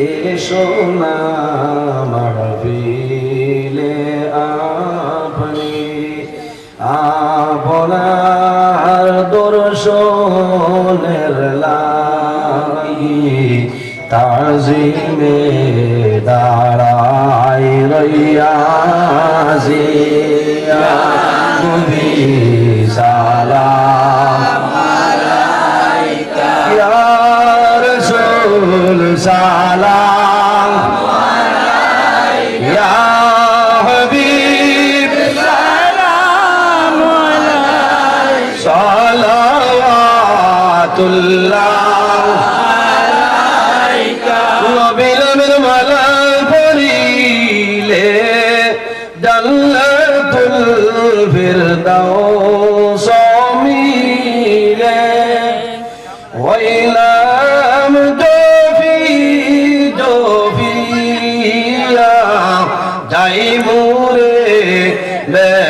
এসো না মারবিলে আপনি। আপনার দর্শনের লাগি তাজিমে দাঁড়াই রইয়াজি তুমি Amen.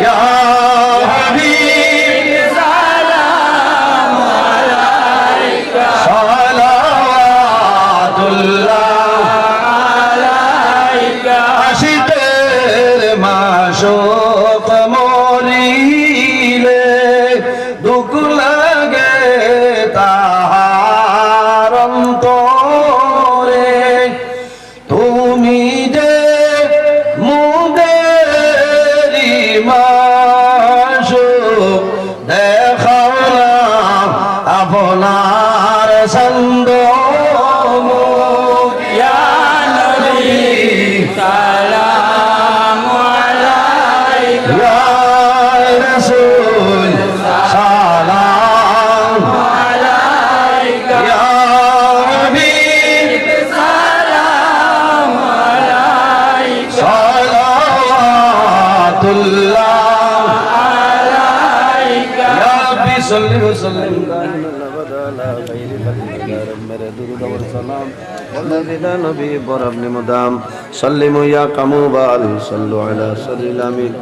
Yeah. দেখাও না আপনার সন্দেহ صلوا على سر الأمين.